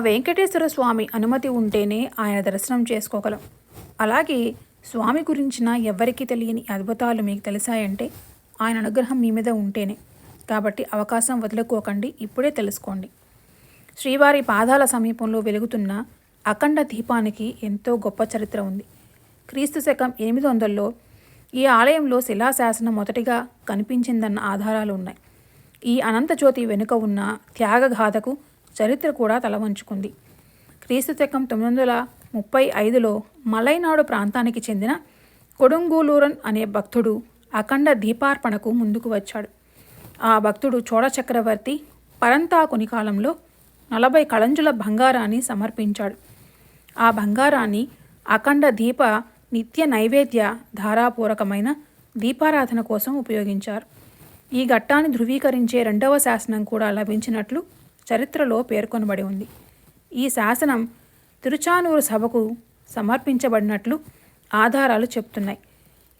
వెంకటేశ్వర స్వామి అనుమతి ఉంటేనే ఆయన దర్శనం చేసుకోగలం. అలాగే స్వామి గురించిన ఎవ్వరికీ తెలియని అద్భుతాలు మీకు తెలిసాయంటే ఆయన అనుగ్రహం మీ మీద ఉంటేనే. కాబట్టి అవకాశం వదులుకోకండి ఇప్పుడే తెలుసుకోండి. శ్రీవారి పాదాల సమీపంలో వెలుగుతున్న అఖండ దీపానికి ఎంతో గొప్ప చరిత్ర ఉంది. క్రీస్తు శకం ఎనిమిది వందల్లో ఈ ఆలయంలో శిలాశాసనం మొదటిగా కనిపించిందన్న ఆధారాలు ఉన్నాయి. ఈ అనంతజ్యోతి వెనుక ఉన్న త్యాగగాథకు చరిత్ర కూడా తలవంచుకుంది. క్రీస్తు శకం తొమ్మిది వందల ముప్పై ఐదులో మలైనాడు ప్రాంతానికి చెందిన కొడుంగూలూరన్ అనే భక్తుడు అఖండ దీపార్పణకు ముందుకు వచ్చాడు. ఆ భక్తుడు చోడచక్రవర్తి పరంతాకుని కాలంలో నలభై కళంజుల బంగారాన్ని సమర్పించాడు. ఆ బంగారాన్ని అఖండ దీప నిత్య నైవేద్య ధారాపూరకమైన దీపారాధన కోసం ఉపయోగించారు. ఈ ఘట్టాన్ని ధృవీకరించే రెండవ శాసనం కూడా లభించినట్లు చరిత్రలో పేర్కొనబడి ఉంది. ఈ శాసనం తిరుచానూరు సభకు సమర్పించబడినట్లు ఆధారాలు చెప్తున్నాయి.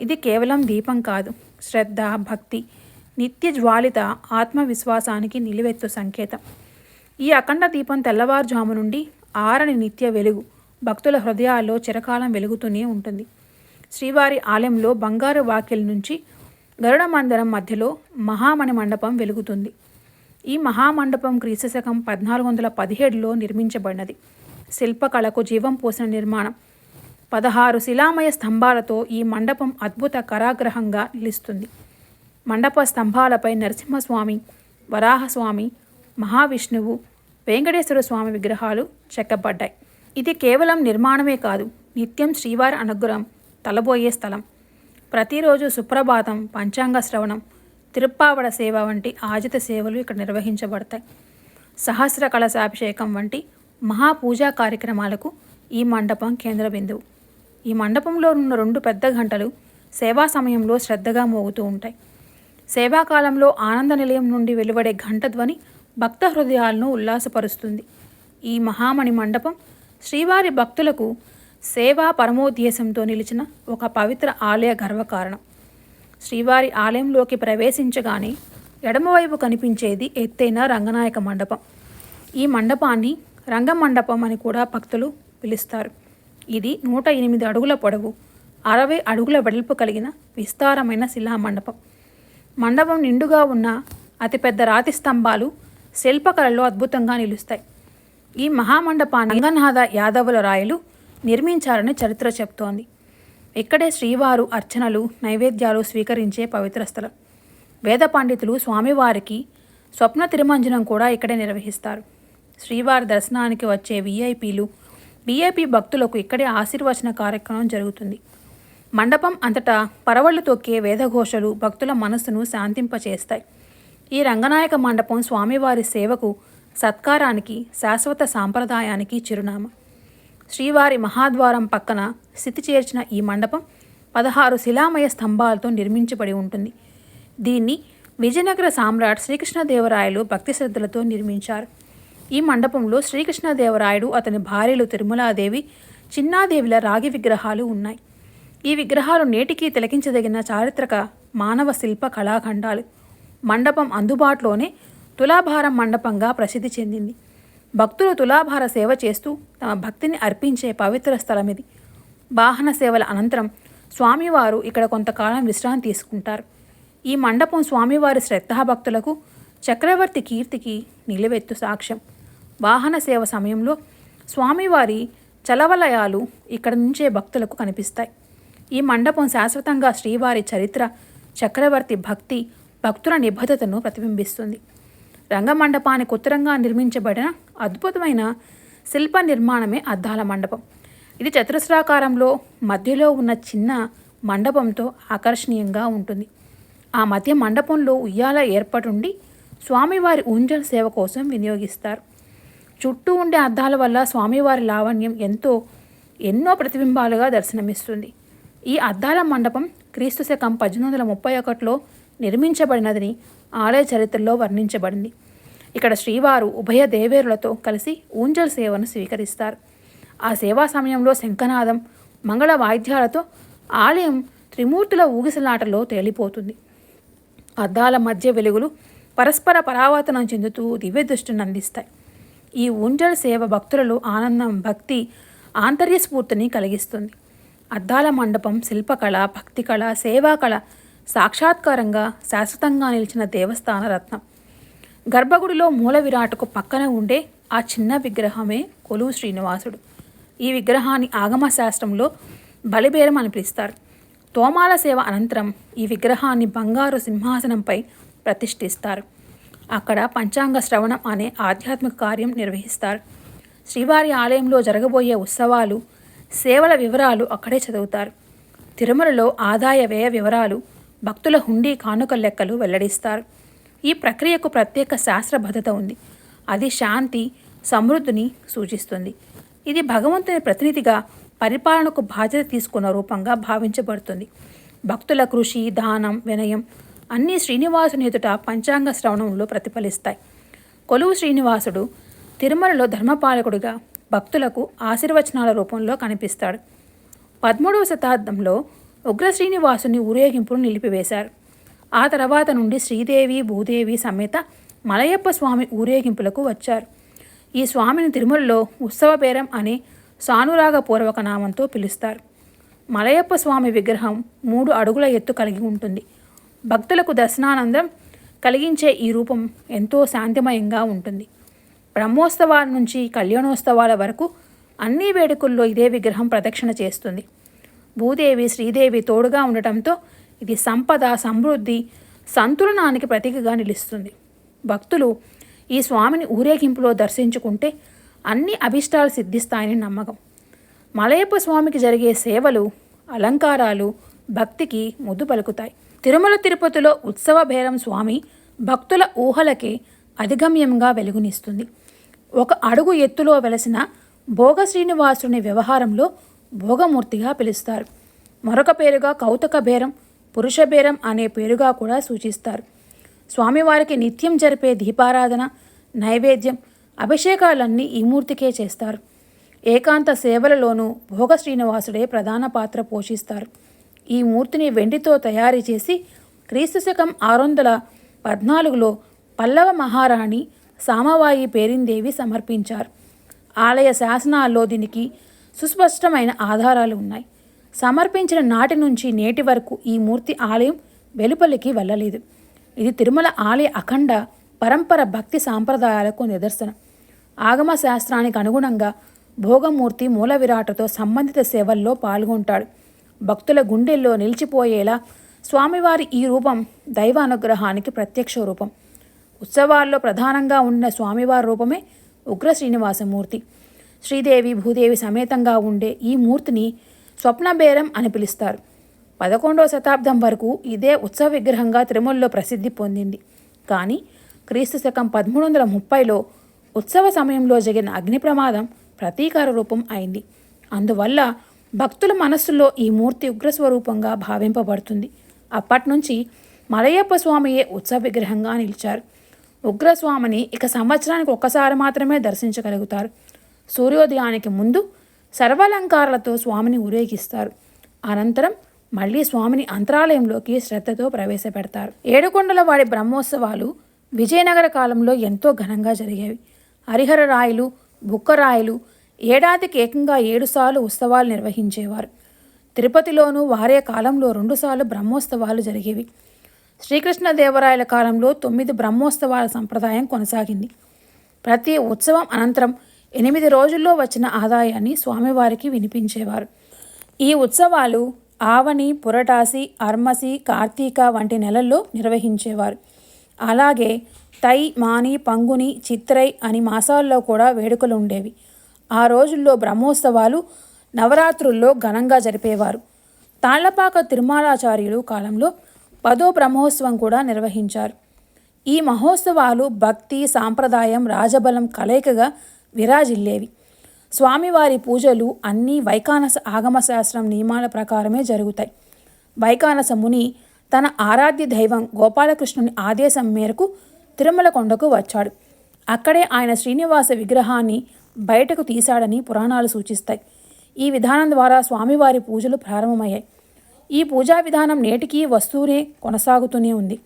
ఇది కేవలం దీపం కాదు. శ్రద్ధ భక్తి నిత్య జ్వాలిత ఆత్మవిశ్వాసానికి నిలువెత్తు సంకేతం. ఈ అఖండ దీపం తెల్లవారుజాము నుండి ఆరని నిత్య వెలుగు భక్తుల హృదయాల్లో చిరకాలం వెలుగుతూనే ఉంటుంది. శ్రీవారి ఆలయంలో బంగారు వాకిల్ నుంచి గరుడ మందిరం మధ్యలో మహామణి మండపం వెలుగుతుంది. ఈ మహామండపం క్రీస్తు శకం పద్నాలుగు వందల పదిహేడులో నిర్మించబడినది. శిల్పకళకు జీవం పోసిన నిర్మాణం. పదహారు శిలామయ స్తంభాలతో ఈ మండపం అద్భుత కరాగ్రహంగా నిలుస్తుంది. మండప స్తంభాలపై నరసింహస్వామి వరాహస్వామి మహావిష్ణువు వెంకటేశ్వర స్వామి విగ్రహాలు చెక్కబడ్డాయి. ఇది కేవలం నిర్మాణమే కాదు నిత్యం శ్రీవారి అనుగ్రహం తలబోయే స్థలం. ప్రతిరోజు సుప్రభాతం పంచాంగ శ్రవణం తిరుప్పావడ సేవ వంటి ఆజిత సేవలు ఇక్కడ నిర్వహించబడతాయి. సహస్ర కలశాభిషేకం వంటి మహాపూజా కార్యక్రమాలకు ఈ మండపం కేంద్ర బిందువు. ఈ మండపంలో ఉన్న రెండు పెద్ద గంటలు సేవా సమయంలో శ్రద్ధగా మోగుతూ ఉంటాయి. సేవాకాలంలో ఆనంద నిలయం నుండి వెలువడే ఘంట ధ్వని భక్త హృదయాలను ఉల్లాసపరుస్తుంది. ఈ మహామణి మండపం శ్రీవారి భక్తులకు సేవా పరమోద్దేశంతో నిలిచిన ఒక పవిత్ర ఆలయ గర్వకారణం. శ్రీవారి ఆలయంలోకి ప్రవేశించగానే ఎడమవైపు కనిపించేది ఎత్తైన రంగనాయక మండపం. ఈ మండపాన్ని రంగమండపం అని కూడా భక్తులు పిలుస్తారు. ఇది నూట ఎనిమిది అడుగుల పొడవు అరవై అడుగుల వెడల్పు కలిగిన విస్తారమైన శిలామండపం. మండపం నిండుగా ఉన్న అతిపెద్ద రాతి స్తంభాలు శిల్పకళలో అద్భుతంగా నిలుస్తాయి. ఈ మహామండపాన్ని రంగనాథ యాదవుల రాయలు నిర్మించారని చరిత్ర చెప్తోంది. ఇక్కడే శ్రీవారు అర్చనలు నైవేద్యాలు స్వీకరించే పవిత్ర స్థలం. వేద పండితులు స్వామివారికి స్వప్న తిరుమంజనం కూడా ఇక్కడే నిర్వహిస్తారు. శ్రీవారి దర్శనానికి వచ్చే విఐపీలు విఐపి భక్తులకు ఇక్కడే ఆశీర్వచన కార్యక్రమం జరుగుతుంది. మండపం అంతటా పరవళ్ళు తొక్కే వేదఘోషలు భక్తుల మనస్సును శాంతింపచేస్తాయి. ఈ రంగనాయక మండపం స్వామివారి సేవకు సత్కారానికి శాశ్వత సాంప్రదాయానికి చిరునామా. శ్రీవారి మహాద్వారం పక్కన స్థితి చేర్చిన ఈ మండపం పదహారు శిలామయ స్తంభాలతో నిర్మించబడి ఉంటుంది. దీన్ని విజయనగర సామ్రాట్ శ్రీకృష్ణదేవరాయలు భక్తి శ్రద్ధలతో నిర్మించారు. ఈ మండపంలో శ్రీకృష్ణదేవరాయుడు అతని భార్యలు తిరుమలాదేవి చిన్నాదేవిల రాగి విగ్రహాలు ఉన్నాయి. ఈ విగ్రహాలు నేటికి తిలకించదగిన చారిత్రక మానవ శిల్ప కళాఖండాలు. మండపం అందుబాటులోనే తులాభారం మండపంగా ప్రసిద్ధి చెందింది. భక్తులు తులాభార సేవ చేస్తూ తమ భక్తిని అర్పించే పవిత్ర స్థలం ఇది. వాహన సేవల అనంతరం స్వామివారు ఇక్కడ కొంతకాలం విశ్రాంతి తీసుకుంటారు. ఈ మండపం స్వామివారి శ్రద్ధాభక్తులకు చక్రవర్తి కీర్తికి నిలువెత్తు సాక్ష్యం. వాహన సేవ సమయంలో స్వామివారి చలవలయాలు ఇక్కడ నుంచే భక్తులకు కనిపిస్తాయి. ఈ మండపం శాశ్వతంగా శ్రీవారి చరిత్ర చక్రవర్తి భక్తి భక్తుల నిబద్ధతను ప్రతిబింబిస్తుంది. రంగమండపానికి ఉత్తరంగా నిర్మించబడిన అద్భుతమైన శిల్ప నిర్మాణమే అద్దాల మండపం. ఇది చతురస్రాకారంలో మధ్యలో ఉన్న చిన్న మండపంతో ఆకర్షణీయంగా ఉంటుంది. ఆ మధ్య మండపంలో ఉయ్యాల ఏర్పడుండి స్వామివారి ఉంజల్ సేవ కోసం వినియోగిస్తారు. చుట్టూ ఉండే అద్దాల వల్ల స్వామివారి లావణ్యం ఎంతో ఎన్నో ప్రతిబింబాలుగా దర్శనమిస్తుంది. ఈ అద్దాల మండపం క్రీస్తు శకం పద్దెనిమిది వందల ముప్పై ఒకటిలో నిర్మించబడినదని ఆలయ చరిత్రలో వర్ణించబడింది. ఇక్కడ శ్రీవారు ఉభయ దేవేరులతో కలిసి ఊంజల్ సేవను స్వీకరిస్తారు. ఆ సేవా సమయంలో శంఖనాదం మంగళ వాయిద్యాలతో ఆలయం త్రిమూర్తుల ఊగిసలాటలో తేలిపోతుంది. అద్దాల మధ్య వెలుగులు పరస్పర పరావర్తనం చెందుతూ దివ్య దృష్టిని అందిస్తాయి. ఈ ఊంజల్ సేవ భక్తులలో ఆనందం భక్తి ఆంతర్య స్ఫూర్తిని కలిగిస్తుంది. అద్దాల మండపం శిల్పకళ భక్తి కళ సేవా కళ సాక్షాత్కారంగా శాశ్వతంగా నిలిచిన దేవస్థాన రత్నం. గర్భగుడిలో మూల విరాటకు పక్కన ఉండే ఆ చిన్న విగ్రహమే కొలువు శ్రీనివాసుడు. ఈ విగ్రహాన్ని ఆగమ శాస్త్రంలో బలిబేరం అని పిలుస్తారు. తోమాల సేవ అనంతరం ఈ విగ్రహాన్ని బంగారు సింహాసనంపై ప్రతిష్ఠిస్తారు. అక్కడ పంచాంగ శ్రవణం అనే ఆధ్యాత్మిక కార్యం నిర్వహిస్తారు. శ్రీవారి ఆలయంలో జరగబోయే ఉత్సవాలు సేవల వివరాలు అక్కడే చదువుతారు. తిరుమలలో ఆదాయ వ్యయ వివరాలు భక్తుల హుండీ కానుక లెక్కలు వెల్లడిస్తారు. ఈ ప్రక్రియకు ప్రత్యేక శాస్త్రబద్ధత ఉంది. అది శాంతి సమృద్ధిని సూచిస్తుంది. ఇది భగవంతుని ప్రతినిధిగా పరిపాలనకు బాధ్యత తీసుకున్న రూపంగా భావించబడుతుంది. భక్తుల కృషి దానం వినయం అన్నీ శ్రీనివాసుని ఎదుట పంచాంగ శ్రవణంలో ప్రతిఫలిస్తాయి. కొలువు శ్రీనివాసుడు తిరుమలలో ధర్మపాలకుడిగా భక్తులకు ఆశీర్వచనాల రూపంలో కనిపిస్తాడు. పదమూడవ శతాబ్దంలో ఉగ్ర శ్రీనివాసుని ఊరేగింపును నిలిపివేశారు. ఆ తర్వాత నుండి శ్రీదేవి భూదేవి సమేత మలయప్ప స్వామి ఊరేగింపులకు వచ్చారు. ఈ స్వామిని తిరుమలలో ఉత్సవపేరం అనే సానురాగపూర్వక నామంతో పిలుస్తారు. మలయప్ప స్వామి విగ్రహం మూడు అడుగుల ఎత్తు కలిగి ఉంటుంది. భక్తులకు దర్శనానందం కలిగించే ఈ రూపం ఎంతో శాంతిమయంగా ఉంటుంది. బ్రహ్మోత్సవాల నుంచి కళ్యాణోత్సవాల వరకు అన్ని వేడుకల్లో ఇదే విగ్రహం ప్రదక్షిణ చేస్తుంది. భూదేవి శ్రీదేవి తోడుగా ఉండటంతో ఇది సంపద సమృద్ధి సంతులనానికి ప్రతీకగా నిలుస్తుంది. భక్తులు ఈ స్వామిని ఊరేగింపులో దర్శించుకుంటే అన్ని అభిష్టాలు సిద్ధిస్తాయని నమ్మకం. మలయప్ప స్వామికి జరిగే సేవలు అలంకారాలు భక్తికి ముద్దు పలుకుతాయి. తిరుమల తిరుపతిలో ఉత్సవ భేరం స్వామి భక్తుల ఊహలకే అధిగమ్యంగా వెలుగునిస్తుంది. ఒక అడుగు ఎత్తులో వెలసిన భోగ శ్రీనివాసుని వ్యవహారంలో భోగమూర్తిగా పిలుస్తారు. మరొక పేరుగా కౌతక భేరం పురుష బేరం అనే పేరుగా కూడా సూచిస్తారు. స్వామివారికి నిత్యం జరిపే దీపారాధన నైవేద్యం అభిషేకాలన్నీ ఈ మూర్తికే చేస్తారు. ఏకాంత సేవలలోనూ భోగ శ్రీనివాసుడే ప్రధాన పాత్ర పోషిస్తారు. ఈ మూర్తిని వెండితో తయారు చేసి క్రీస్తు శకం ఆరు వందల పద్నాలుగులో పల్లవ మహారాణి సామవాయి పేరిందేవి సమర్పించారు. ఆలయ శాసనాల్లో దీనికి సుస్పష్టమైన ఆధారాలు ఉన్నాయి. సమర్పించిన నాటి నుంచి నేటి వరకు ఈ మూర్తి ఆలయం వెలుపలికి వెళ్ళలేదు. ఇది తిరుమల ఆలయ అఖండ పరంపర భక్తి సాంప్రదాయాలకు నిదర్శనం. ఆగమ శాస్త్రానికి అనుగుణంగా భోగమూర్తి మూల విరాటతో సంబంధిత సేవల్లో పాల్గొంటాడు. భక్తుల గుండెల్లో నిలిచిపోయేలా స్వామివారి ఈ రూపం దైవ అనుగ్రహానికి ప్రత్యక్ష రూపం. ఉత్సవాల్లో ప్రధానంగా ఉన్న స్వామివారి రూపమే ఉగ్ర శ్రీనివాసమూర్తి శ్రీదేవి భూదేవి సమేతంగా ఉండే ఈ మూర్తిని స్వప్నబేరం అని పిలుస్తారు. పదకొండవ శతాబ్దం వరకు ఇదే ఉత్సవ విగ్రహంగా తిరుమలలో ప్రసిద్ధి పొందింది. కానీ క్రీస్తు శకం పదమూడు వందల ముప్పైలో ఉత్సవ సమయంలో జరిగిన అగ్ని ప్రమాదం ప్రతీకార రూపం అయింది. అందువల్ల భక్తుల మనస్సులో ఈ మూర్తి ఉగ్రస్వరూపంగా భావింపబడుతుంది. అప్పటి నుంచి మలయప్ప స్వామియే ఉత్సవ విగ్రహంగా నిలిచారు. ఉగ్రస్వామిని ఇక సంవత్సరానికి ఒక్కసారి మాత్రమే దర్శించగలుగుతారు. సూర్యోదయానికి ముందు సర్వాలంకారాలతో స్వామిని ఊరేగిస్తారు. అనంతరం మళ్ళీ స్వామిని అంతరాలయంలోకి శ్రద్ధతో ప్రవేశపెడతారు. ఏడుకొండల వాడి బ్రహ్మోత్సవాలు విజయనగర కాలంలో ఎంతో ఘనంగా జరిగేవి. హరిహర రాయలు బుక్కరాయలు ఏడాదికి ఏకంగా ఏడుసార్లు ఉత్సవాలు నిర్వహించేవారు. తిరుపతిలోనూ వారే కాలంలో రెండుసార్లు బ్రహ్మోత్సవాలు జరిగేవి. శ్రీకృష్ణదేవరాయల కాలంలో తొమ్మిది బ్రహ్మోత్సవాల సంప్రదాయం కొనసాగింది. ప్రతి ఉత్సవం అనంతరం ఎనిమిది రోజుల్లో వచ్చిన ఆదాయాన్ని స్వామివారికి వినిపించేవారు. ఈ ఉత్సవాలు ఆవని పురటాసి అర్మసి కార్తీక వంటి నెలల్లో నిర్వహించేవారు. అలాగే తై మాని పంగుని చిత్రై అని మాసాల్లో కూడా వేడుకలు ఉండేవి ఆ రోజుల్లో బ్రహ్మోత్సవాలు నవరాత్రుల్లో ఘనంగా జరిపేవారు. తాళ్ళపాక తిరుమలాచార్యులు కాలంలో పదో బ్రహ్మోత్సవం కూడా నిర్వహించారు. ఈ మహోత్సవాలు భక్తి సాంప్రదాయం రాజబలం కలయికగా విరాజిల్లేవి. స్వామివారి పూజలు అన్నీ వైకానస ఆగమశాస్త్రం నియమాల ప్రకారమే జరుగుతాయి. వైకానస ముని తన ఆరాధ్య దైవం గోపాలకృష్ణుని ఆదేశం మేరకు తిరుమల కొండకు వచ్చాడు. అక్కడే ఆయన శ్రీనివాస విగ్రహాన్ని బయటకు తీశాడని పురాణాలు సూచిస్తాయి. ఈ విధానం ద్వారా స్వామివారి పూజలు ప్రారంభమయ్యాయి. ఈ పూజా విధానం నేటికీ వస్తూనే కొనసాగుతూనే ఉంది.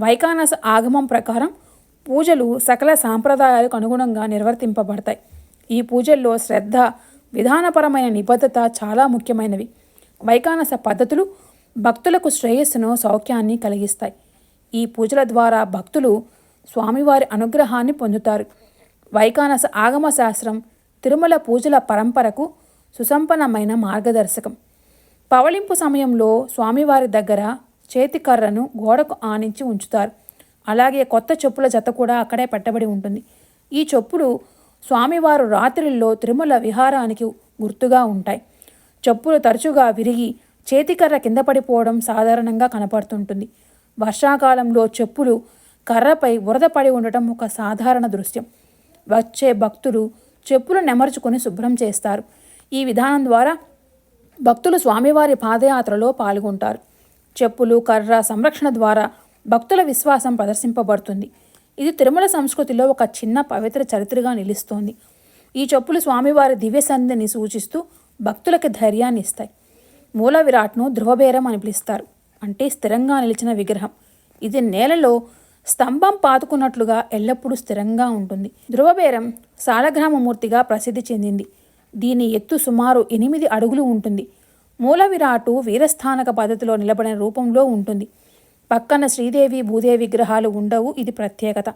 వైకానస ఆగమం ప్రకారం పూజలు సకల సాంప్రదాయాలకు అనుగుణంగా నిర్వర్తింపబడతాయి. ఈ పూజల్లో శ్రద్ధ విధానపరమైన నిబద్ధత చాలా ముఖ్యమైనవి. వైకానస పద్ధతులు భక్తులకు శ్రేయస్సును సౌఖ్యాన్ని కలిగిస్తాయి. ఈ పూజల ద్వారా భక్తులు స్వామివారి అనుగ్రహాన్ని పొందుతారు. వైకానస ఆగమ శాస్త్రం తిరుమల పూజల పరంపరకు సుసంపన్నమైన మార్గదర్శకం. పవళింపు సమయంలో స్వామివారి దగ్గర చేతికర్రను గోడకు ఆనించి ఉంచుతారు. అలాగే కొత్త చెప్పుల జత కూడా అక్కడే పెట్టబడి ఉంటుంది. ఈ చెప్పులు స్వామివారు రాత్రిల్లో తిరుమల విహారానికి గుర్తుగా ఉంటాయి. చెప్పులు తరచుగా విరిగి చేతికర్ర కింద పడిపోవడం సాధారణంగా కనపడుతుంటుంది. వర్షాకాలంలో చెప్పులు కర్రపై బురద పడి ఉండటం ఒక సాధారణ దృశ్యం. వచ్చే భక్తులు చెప్పులు నెమర్చుకొని శుభ్రం చేస్తారు. ఈ విధానం ద్వారా భక్తులు స్వామివారి పాదయాత్రలో పాల్గొంటారు. చెప్పులు కర్ర సంరక్షణ ద్వారా భక్తుల విశ్వాసం ప్రదర్శింపబడుతుంది. ఇది తిరుమల సంస్కృతిలో ఒక చిన్న పవిత్ర చరిత్రగా నిలుస్తోంది. ఈ చెప్పులు స్వామివారి దివ్య సంధిని సూచిస్తూ భక్తులకి ధైర్యాన్ని ఇస్తాయి. మూల విరాట్ను ధ్రువబేరం అని పిలుస్తారు. అంటే స్థిరంగా నిలిచిన విగ్రహం. ఇది నేలలో స్తంభం పాతుకున్నట్లుగా ఎల్లప్పుడూ స్థిరంగా ఉంటుంది. ధ్రువబేరం సాలగ్రామమూర్తిగా ప్రసిద్ధి చెందింది. దీని ఎత్తు సుమారు ఎనిమిది అడుగులు ఉంటుంది. మూల విరాటు వీరస్థానక పద్ధతిలో నిలబడిన రూపంలో ఉంటుంది. పక్కన శ్రీదేవి భూదేవి విగ్రహాలు ఉండవు ఇది ప్రత్యేకత.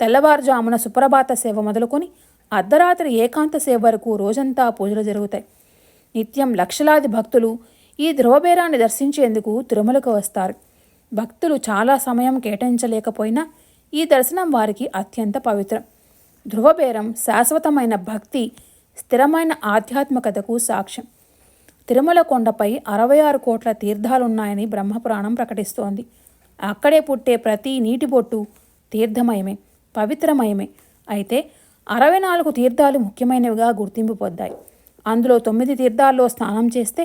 తెల్లవారుజామున సుప్రభాత సేవ మొదలుకొని అర్ధరాత్రి ఏకాంత సేవ వరకు రోజంతా పూజలు జరుగుతాయి. నిత్యం లక్షలాది భక్తులు ఈ ధ్రువబేరాన్ని దర్శించేందుకు తిరుమలకు వస్తారు. భక్తులు చాలా సమయం కేటాయించలేకపోయినా ఈ దర్శనం వారికి అత్యంత పవిత్రం. ధ్రువబేరం శాశ్వతమైన భక్తి స్థిరమైన ఆధ్యాత్మికతకు సాక్ష్యం. తిరుమల కొండపై అరవై ఆరు కోట్ల తీర్థాలున్నాయని బ్రహ్మపురాణం ప్రకటిస్తోంది. అక్కడే పుట్టే ప్రతి నీటి బొట్టు తీర్థమయమే పవిత్రమయమే. అయితే అరవై నాలుగు తీర్థాలు ముఖ్యమైనవిగా గుర్తింపు పొందాయి. అందులో తొమ్మిది తీర్థాల్లో స్నానం చేస్తే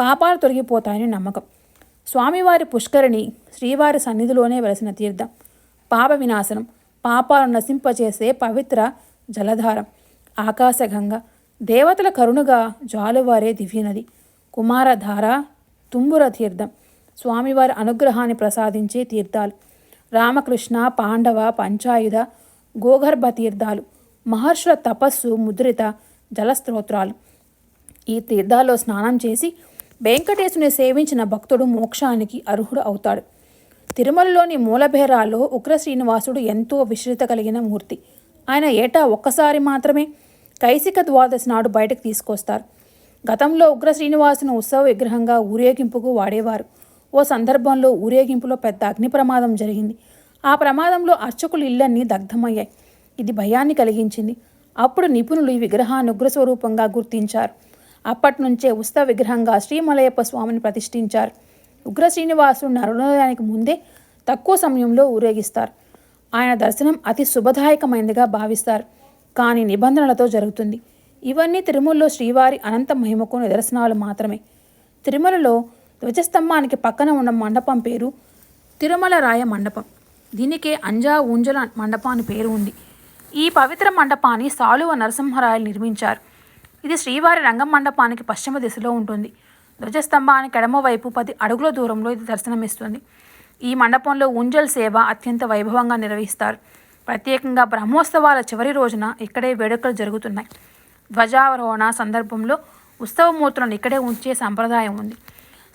పాపాలు తొలగిపోతాయని నమ్మకం. స్వామివారి పుష్కరిణి శ్రీవారి సన్నిధిలోనే వెలసిన తీర్థం. పాప వినాశనం పాపాలను నశింపచేసే పవిత్ర జలధారం. ఆకాశగంగ దేవతల కరుణగా జాలువారే దివ్యనది. కుమారధార తుంబుర తీర్థం. స్వామివారి అనుగ్రహాన్ని ప్రసాదించే తీర్థాలు. రామకృష్ణ పాండవ పంచాయుధ గోగర్భ తీర్థాలు మహర్షుల తపస్సు ముద్రిత జలస్తోత్రాలు ఈ తీర్థాల్లో స్నానం చేసి వెంకటేశుని సేవించిన భక్తుడు మోక్షానికి అర్హుడు అవుతాడు. తిరుమలలోని మూలభేరాల్లో ఉగ్ర శ్రీనివాసుడు ఎంతో విశ్రిత కలిగిన మూర్తి. ఆయన ఏటా ఒక్కసారి మాత్రమే కైసిక ద్వాదశి నాడు బయటకు తీసుకొస్తారు. గతంలో ఉగ్ర శ్రీనివాసును ఉత్సవ విగ్రహంగా ఊరేగింపుకు వాడేవారు. ఓ సందర్భంలో ఊరేగింపులో పెద్ద అగ్ని ప్రమాదం జరిగింది. ఆ ప్రమాదంలో అర్చకులు ఇళ్ళన్నీ దగ్ధమయ్యాయి. ఇది భయాన్ని కలిగించింది. అప్పుడు నిపుణులు ఈ విగ్రహాన్ని ఉగ్రస్వరూపంగా గుర్తించారు. అప్పటి నుంచే ఉత్సవ విగ్రహంగా శ్రీమలయప్ప స్వామిని ప్రతిష్ఠించారు. ఉగ్ర శ్రీనివాసుడు నరుణోదయానికి ముందే తక్కువ సమయంలో ఊరేగిస్తారు. ఆయన దర్శనం అతి శుభదాయకమైనదిగా భావిస్తారు. కానీ నిబంధనలతో జరుగుతుంది. ఇవన్నీ తిరుమలలో శ్రీవారి అనంత మహిమకు నిదర్శనాలు మాత్రమే. తిరుమలలో ధ్వజస్తంభానికి పక్కన ఉన్న మండపం పేరు తిరుమల రాయ మండపం. దీనికే అంజా ఊంజల మండపం అని పేరు ఉంది. ఈ పవిత్ర మండపాన్ని సాలువ నరసింహరాయలు నిర్మించారు. ఇది శ్రీవారి రంగం మండపానికి పశ్చిమ దిశలో ఉంటుంది. ధ్వజస్తంభానికి ఎడమవైపు పది అడుగుల దూరంలో ఇది దర్శనమిస్తుంది. ఈ మండపంలో ఉంజల్ సేవ అత్యంత వైభవంగా నిర్వహిస్తారు. ప్రత్యేకంగా బ్రహ్మోత్సవాల చివరి రోజున ఇక్కడే వేడుకలు జరుగుతున్నాయి. ధ్వజారోహణ సందర్భంలో ఉత్సవమూర్తులను ఇక్కడే ఉంచే సంప్రదాయం ఉంది.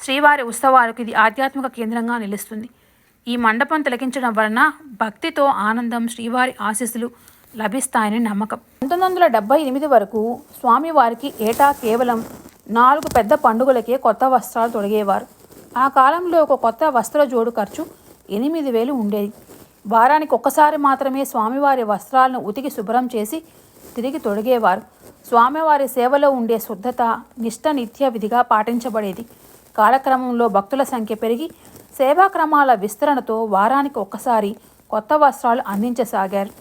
శ్రీవారి ఉత్సవాలకు ఇది ఆధ్యాత్మిక కేంద్రంగా నిలుస్తుంది. ఈ మండపం తిలకించడం వలన భక్తితో ఆనందం శ్రీవారి ఆశీస్సులు లభిస్తాయని నమ్మకం. పంతొమ్మిది వందల డెబ్బై ఎనిమిది వరకు స్వామివారికి ఏటా కేవలం నాలుగు పెద్ద పండుగలకే కొత్త వస్త్రాలు తొడిగేవారు. ఆ కాలంలో ఒక కొత్త వస్త్ర జోడు ఖర్చు ఎనిమిది వేలు ఉండేది. వారానికి ఒక్కసారి మాత్రమే స్వామివారి వస్త్రాలను ఉతికి శుభ్రం చేసి తిరిగి తొడిగేవారు. స్వామివారి సేవలో ఉండే శుద్ధత నిష్ట నిత్య విధిగా పాటించబడేది. కాలక్రమంలో భక్తుల సంఖ్య పెరిగి సేవాక్రమాల విస్తరణతో వారానికి ఒక్కసారి కొత్త వస్త్రాలు అందించసాగారు.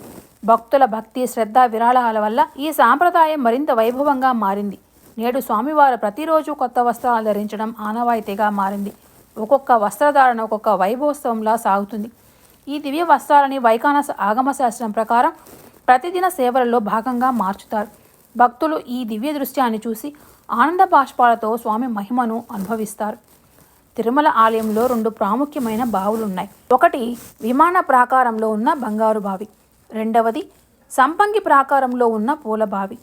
భక్తుల భక్తి శ్రద్ధ విరాళాల వల్ల ఈ సాంప్రదాయం మరింత వైభవంగా మారింది. నేడు స్వామివారు ప్రతిరోజు కొత్త వస్త్రాలు ధరించడం ఆనవాయితీగా మారింది. ఒక్కొక్క వస్త్రధారణ ఒక్కొక్క వైభవోత్సవంలా సాగుతుంది. ఈ దివ్య వస్త్రాలని వైకానస ఆగమశాస్త్రం ప్రకారం ప్రతిదిన సేవలలో భాగంగా మార్చుతారు. భక్తులు ఈ దివ్య దృశ్యాన్ని చూసి ఆనంద బాష్పాలతో స్వామి మహిమను అనుభవిస్తారు. తిరుమల ఆలయంలో రెండు ప్రాముఖ్యమైన బావులున్నాయి. ఒకటి విమాన ప్రాకారంలో ఉన్న బంగారు బావి. రెండవది సంపంగి ప్రాకారంలో ఉన్న పూలబావి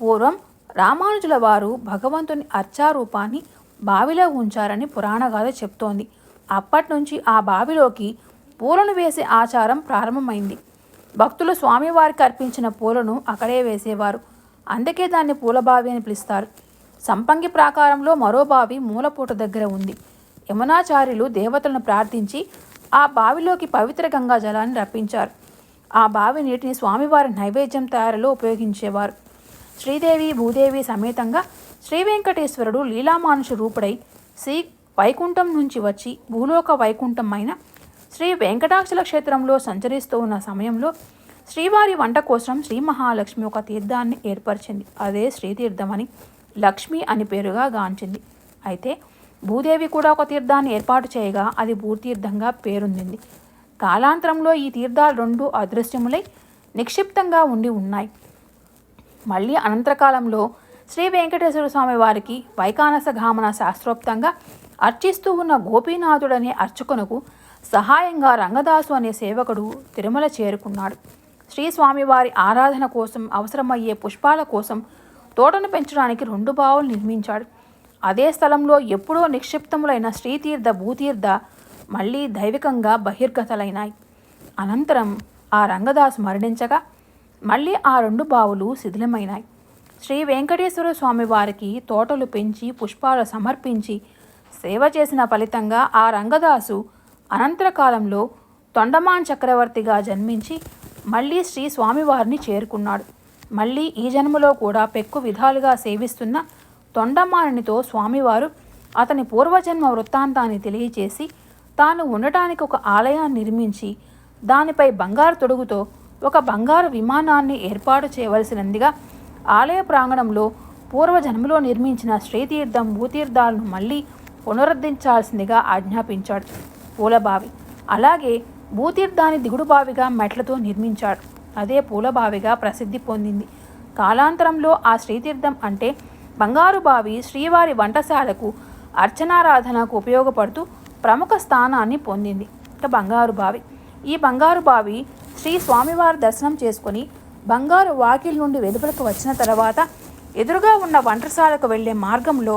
పూర్వం రామానుజుల వారు భగవంతుని అర్చారూపాన్ని బావిలో ఉంచారని పురాణగాథ చెప్తోంది. అప్పటి నుంచి ఆ బావిలోకి పూలను వేసే ఆచారం ప్రారంభమైంది. భక్తులు స్వామివారికి అర్పించిన పూలను అక్కడే వేసేవారు. అందుకే దాన్ని పూలబావి అని పిలుస్తారు. సంపంగి ప్రాకారంలో మరో బావి మూలపూట దగ్గర ఉంది. యమునాచార్యులు దేవతలను ప్రార్థించి ఆ బావిలోకి పవిత్ర గంగా జలాన్ని రప్పించారు. ఆ బావి నీటిని స్వామివారి నైవేద్యం తయారీలో ఉపయోగించేవారు. శ్రీదేవి భూదేవి సమేతంగా శ్రీ వెంకటేశ్వరుడు లీలామానుష రూపుడై శ్రీ వైకుంఠం నుంచి వచ్చి భూలోక వైకుంఠం అయిన శ్రీ వెంకటాచల క్షేత్రంలో సంచరిస్తూ ఉన్న సమయంలో శ్రీవారి వంట కోసం శ్రీ మహాలక్ష్మి ఒక తీర్థాన్ని ఏర్పరిచింది. అదే శ్రీతీర్థమని లక్ష్మి అని పేరుగా గాంచింది. అయితే భూదేవి కూడా ఒక తీర్థాన్ని ఏర్పాటు చేయగా అది భూతీర్థంగా పేరొందింది. కాలాంతరంలో ఈ తీర్థాలు రెండు అదృశ్యములై నిక్షిప్తంగా ఉండి ఉన్నాయి. మళ్ళీ అనంతరకాలంలో శ్రీ వెంకటేశ్వర స్వామి వారికి వైకానస గామన శాస్త్రోక్తంగా అర్చిస్తూ ఉన్న గోపీనాథుడనే అర్చకునకు సహాయంగా రంగదాసు అనే సేవకుడు తిరుమల చేరుకున్నాడు. శ్రీ స్వామివారి ఆరాధన కోసం అవసరమయ్యే పుష్పాల కోసం తోటను పెంచడానికి రెండు బావులు నిర్మించాడు. అదే స్థలంలో ఎప్పుడో నిక్షిప్తములైన శ్రీతీర్థ భూతీర్థ మళ్ళీ దైవికంగా బహిర్గతలైనాయి. అనంతరం ఆ రంగదాసు మరణించగా మళ్ళీ ఆ రెండు బావులు శిథిలమైనాయి. శ్రీ వెంకటేశ్వర స్వామి వారికి తోటలు పెంచి పుష్పాలు సమర్పించి సేవ చేసిన ఫలితంగా ఆ రంగదాసు అనంతర కాలంలో తొండమాన్ చక్రవర్తిగా జన్మించి మళ్ళీ శ్రీ స్వామివారిని చేరుకున్నాడు. మళ్ళీ ఈ జన్మలో కూడా పెక్కు విధాలుగా సేవిస్తున్న తొండమానునితో స్వామివారు అతని పూర్వజన్మ వృత్తాంతాన్ని తెలియచేసి తాను ఉండటానికి ఒక ఆలయాన్ని నిర్మించి దానిపై బంగారు తొడుగుతో ఒక బంగారు విమానాన్ని ఏర్పాటు చేయవలసినందుగా ఆలయ ప్రాంగణంలో పూర్వజన్మలో నిర్మించిన శ్రీతీర్థం భూతీర్థాలను మళ్ళీ పునరుద్ధరించాల్సిందిగా ఆజ్ఞాపించాడు పూలబావి. అలాగే భూతీర్థాన్ని దిగుడుబావిగా మెట్లతో నిర్మించాడు. అదే పూలబావిగా ప్రసిద్ధి పొందింది. కాలాంతరంలో ఆ శ్రీతీర్థం అంటే బంగారు బావి శ్రీవారి వంటశాలకు అర్చనారాధనకు ఉపయోగపడుతూ ప్రముఖ స్థానాన్ని పొందింది. ఇక బంగారు బావి. ఈ బంగారు బావి శ్రీ స్వామివారి దర్శనం చేసుకొని బంగారు వాకిల్ నుండి వెలుపలకు వచ్చిన తర్వాత ఎదురుగా ఉన్న వంటశాలకు వెళ్ళే మార్గంలో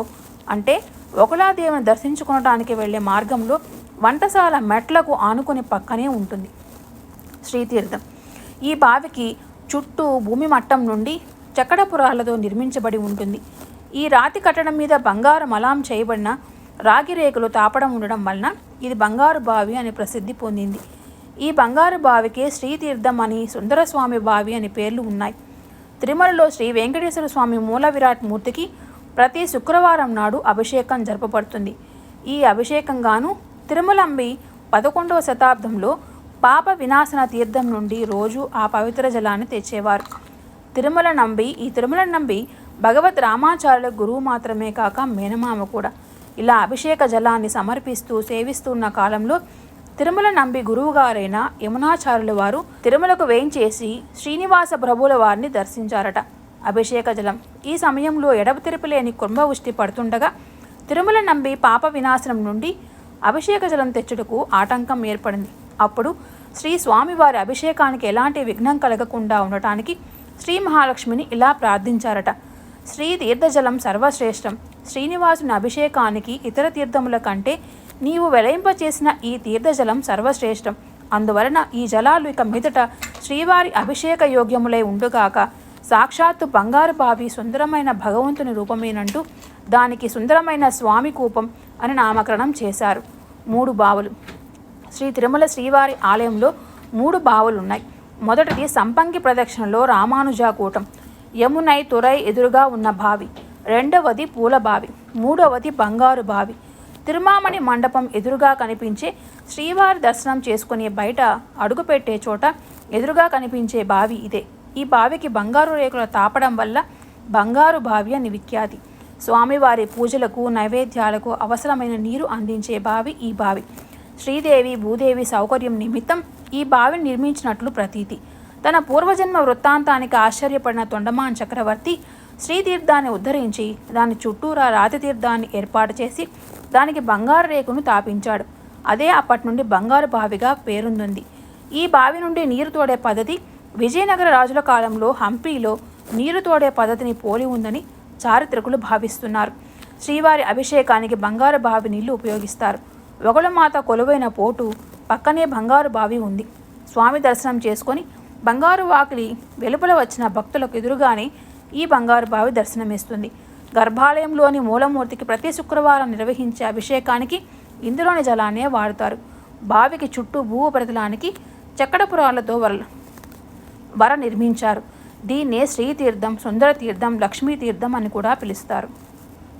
అంటే ఒకలాదేవిని దర్శించుకోవడానికి వెళ్ళే మార్గంలో వంటశాల మెట్లకు ఆనుకొని పక్కనే ఉంటుంది శ్రీతీర్థం. ఈ బావికి చుట్టూ భూమి మట్టం నుండి చక్కడపురాలతో నిర్మించబడి ఉంటుంది. ఈ రాతి కట్టడం మీద బంగారు మలాం చేయబడిన రాగి రేకులు తాపడం ఉండడం వలన ఇది బంగారు బావి అని ప్రసిద్ధి పొందింది. ఈ బంగారు బావికే శ్రీతీర్థం అని సుందరస్వామి బావి అని పేర్లు ఉన్నాయి. తిరుమలలో శ్రీ వెంకటేశ్వర స్వామి మూల విరాట్ మూర్తికి ప్రతి శుక్రవారం నాడు అభిషేకం జరపబడుతుంది. ఈ అభిషేకంగాను తిరుమలంబి పదకొండవ శతాబ్దంలో పాప వినాశన తీర్థం నుండి రోజు ఆ పవిత్ర జలాన్ని తెచ్చేవారు. తిరుమల నంబి ఈ తిరుమల నంబి భగవత్ రామాచార్యుల గురువు మాత్రమే కాక మేనమామ కూడా. ఇలా అభిషేక జలాన్ని సమర్పిస్తూ సేవిస్తున్న కాలంలో తిరుమల నంబి గురువుగారైన యమునాచార్యుల వారు తిరుమలకు వేయించేసి శ్రీనివాస ప్రభువుల వారిని దర్శించారట. అభిషేక జలం ఈ సమయంలో ఎడమ తిరుపలేని కుంభవృష్టి పడుతుండగా తిరుమల నంబి పాప వినాశనం నుండి అభిషేక జలం తెచ్చుటకు ఆటంకం ఏర్పడింది. అప్పుడు శ్రీ స్వామివారి అభిషేకానికి ఎలాంటి విఘ్నం కలగకుండా ఉండటానికి శ్రీ మహాలక్ష్మిని ఇలా ప్రార్థించారట. శ్రీ తీర్థజలం సర్వశ్రేష్టం. శ్రీనివాసుని అభిషేకానికి ఇతర తీర్థముల కంటే నీవు వెలయింపచేసిన ఈ తీర్థజలం సర్వశ్రేష్టం. అందువలన ఈ జలాలు ఇక మీదట శ్రీవారి అభిషేక యోగ్యములై ఉండుగాక సాక్షాత్తు బంగారు బావి సుందరమైన భగవంతుని రూపమేనంటూ దానికి సుందరమైన స్వామి కూపం అని నామకరణం చేశారు. మూడు బావులు. శ్రీ తిరుమల శ్రీవారి ఆలయంలో మూడు బావులు ఉన్నాయి మొదటిది సంపంగి ప్రదక్షిణలో రామానుజాకూటం యమునై తురై ఎదురుగా ఉన్న బావి. రెండవది పూల బావి. మూడవది బంగారు బావి. తిరుమామణి మండపం ఎదురుగా కనిపించే శ్రీవారి దర్శనం చేసుకునే బయట అడుగుపెట్టే చోట ఎదురుగా కనిపించే బావి ఇదే. ఈ బావికి బంగారు రేకుల తాపడం వల్ల బంగారు బావి అని విఖ్యాతి. స్వామివారి పూజలకు నైవేద్యాలకు అవసరమైన నీరు అందించే బావి ఈ బావి. శ్రీదేవి భూదేవి సౌకర్యం నిమిత్తం ఈ బావిని నిర్మించినట్లు ప్రతీతి. తన పూర్వజన్మ వృత్తాంతానికి ఆశ్చర్యపడిన తొండమాన్ చక్రవర్తి శ్రీతీర్థాన్ని ఉద్ధరించి దాని చుట్టూరా రాతి తీర్థాన్ని ఏర్పాటు చేసి దానికి బంగారు రేకును తాపించాడు. అదే అప్పటి నుండి బంగారు బావిగా పేరుంది ఈ బావి నుండి నీరు తోడే పద్ధతి విజయనగర రాజుల కాలంలో హంపీలో నీరు తోడే పద్ధతిని పోలి ఉందని చారిత్రకులు భావిస్తున్నారు. శ్రీవారి అభిషేకానికి బంగారు బావి నీళ్ళు ఉపయోగిస్తారు. ఒగళమాత కొలువైన పోటు పక్కనే బంగారు బావి ఉంది. స్వామి దర్శనం చేసుకొని బంగారు వాకిలి వెలుపల వచ్చిన భక్తులకు ఎదురుగానే ఈ బంగారు బావి దర్శనమిస్తుంది. గర్భాలయంలోని మూలమూర్తికి ప్రతి శుక్రవారం నిర్వహించే అభిషేకానికి ఇందులోని జలాన్నే వాడుతారు. బావికి చుట్టూ భూ ఉపరితలానికి చక్కడపురాలతో వర వర నిర్మించారు. దీన్నే శ్రీతీర్థం సుందర తీర్థం లక్ష్మీ తీర్థం అని కూడా పిలుస్తారు.